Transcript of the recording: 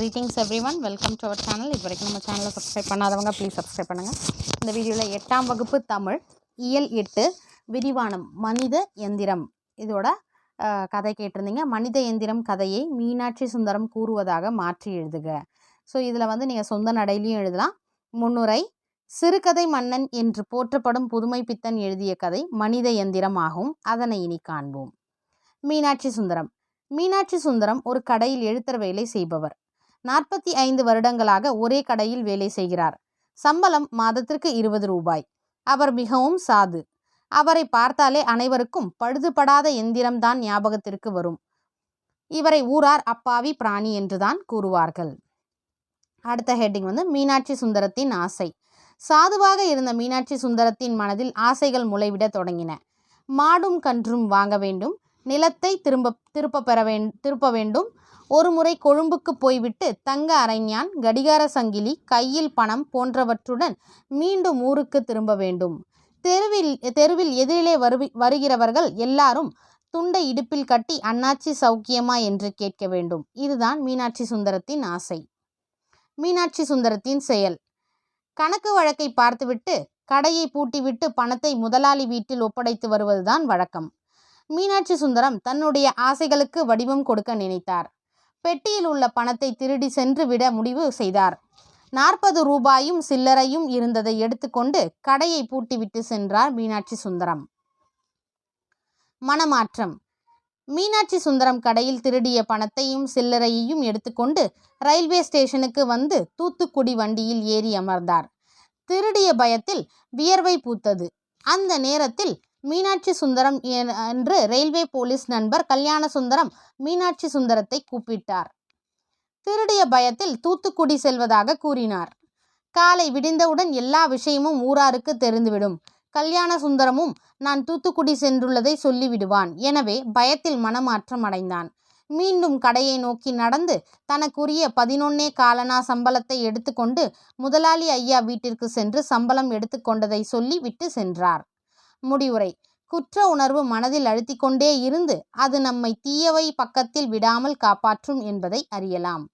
Greetings everyone welcome to our channel இது வரைக்கும் நம்ம சேனலை சப்ஸ்கிரைப் பண்ணாதவங்க ப்ளீஸ் சப்ஸ்கிரைப் பண்ணுங்கள் இந்த வீடியோவில் எட்டாம் வகுப்பு தமிழ் இயல் எட்டு விரிவானம் மனித எந்திரம் இதோட கதை கேட்டிருந்தீங்க. மனித எந்திரம் கதையை மீனாட்சி சுந்தரம் கூறுவதாக மாற்றி எழுதுக. ஸோ இதில் வந்து நீங்கள் சொந்த நடையிலையும் எழுதலாம். முன்னுரை சிறுகதை மன்னன் என்று போற்றப்படும் புதுமை பித்தன் எழுதிய கதை மனித எந்திரம் ஆகும். அதனை இனி காண்போம். மீனாட்சி சுந்தரம். மீனாட்சி சுந்தரம் ஒரு கடையில் எழுத்தர் வேலை செய்பவர். நாற்பத்தி ஐந்து வருடங்களாக ஒரே கடையில் வேலை செய்கிறார். சம்பளம் மாதத்திற்கு இருபது ரூபாய். அவர் மிகவும் சாது. அவரை பார்த்தாலே அனைவருக்கும் பழுதுபடாத எந்திரம்தான் ஞாபகத்திற்கு வரும். இவரை ஊரார் அப்பாவி பிராணி என்றுதான் கூறுவார்கள். அடுத்த ஹெட்டிங் வந்து மீனாட்சி சுந்தரத்தின் ஆசை. சாதுவாக இருந்த மீனாட்சி சுந்தரத்தின் மனதில் ஆசைகள் முளைவிட தொடங்கின. மாடும் கன்றும் வாங்க வேண்டும். நிலத்தை திரும்ப திருப்ப பெற வேண் திருப்ப வேண்டும். ஒரு முறை கொழும்புக்கு போய்விட்டு தங்க அரைஞான் கடிகார சங்கிலி கையில் பணம் போன்றவற்றுடன் மீண்டும் ஊருக்கு திரும்ப வேண்டும். தெருவில் தெருவில் எதிரிலே வருவி வருகிறவர்கள் எல்லாரும் துண்டை இடுப்பில் கட்டி அண்ணாச்சி சௌக்கியமா என்று கேட்க வேண்டும். இதுதான் மீனாட்சி சுந்தரத்தின் ஆசை. மீனாட்சி சுந்தரத்தின் செயல். கணக்கு வழக்கை பார்த்துவிட்டு கடையை பூட்டிவிட்டு பணத்தை முதலாளி வீட்டில் ஒப்படைத்து வருவதுதான் வழக்கம். மீனாட்சி சுந்தரம் தன்னுடைய ஆசைகளுக்கு வடிவம் கொடுக்க நினைத்தார். பெட்டியில் உள்ள பணத்தை திருடி சென்று விட முடிவு செய்தார். நாற்பது ரூபாயும் சில்லறையும் இருந்ததை எடுத்துக்கொண்டு கடையை பூட்டிவிட்டு சென்றார் மீனாட்சி சுந்தரம். மனமாற்றம். மீனாட்சி சுந்தரம் கடையில் திருடிய பணத்தையும் சில்லறையையும் எடுத்துக்கொண்டு ரயில்வே ஸ்டேஷனுக்கு வந்து தூத்துக்குடி வண்டியில் ஏறி அமர்ந்தார். திருடிய பயத்தில் வியர்வை பூத்தது. அந்த நேரத்தில் மீனாட்சி சுந்தரம் என்று ரயில்வே போலீஸ் நண்பர் கல்யாண சுந்தரம் மீனாட்சி சுந்தரத்தை கூப்பிட்டார். திருடிய பயத்தில் தூத்துக்குடி செல்வதாக கூறினார். காலை விடிந்தவுடன் எல்லா விஷயமும் ஊராருக்கு தெரிந்துவிடும். கல்யாண சுந்தரமும் நான் தூத்துக்குடி சென்றுள்ளதை சொல்லிவிடுவான். எனவே பயத்தில் மனமாற்றம் அடைந்தான். மீண்டும் கடையை நோக்கி நடந்து தனக்குரிய பதினொன்னே காலனா சம்பளத்தை எடுத்துக்கொண்டு முதலாளி ஐயா வீட்டிற்கு சென்று சம்பளம் எடுத்துக்கொண்டதை சொல்லி விட்டு சென்றார். முடிவுரை. குற்ற உணர்வு மனதில் அழுத்திக்கொண்டே இருந்து அது நம்மை தீயவை பக்கத்தில் விடாமல் காப்பாற்றும் என்பதை அறியலாம்.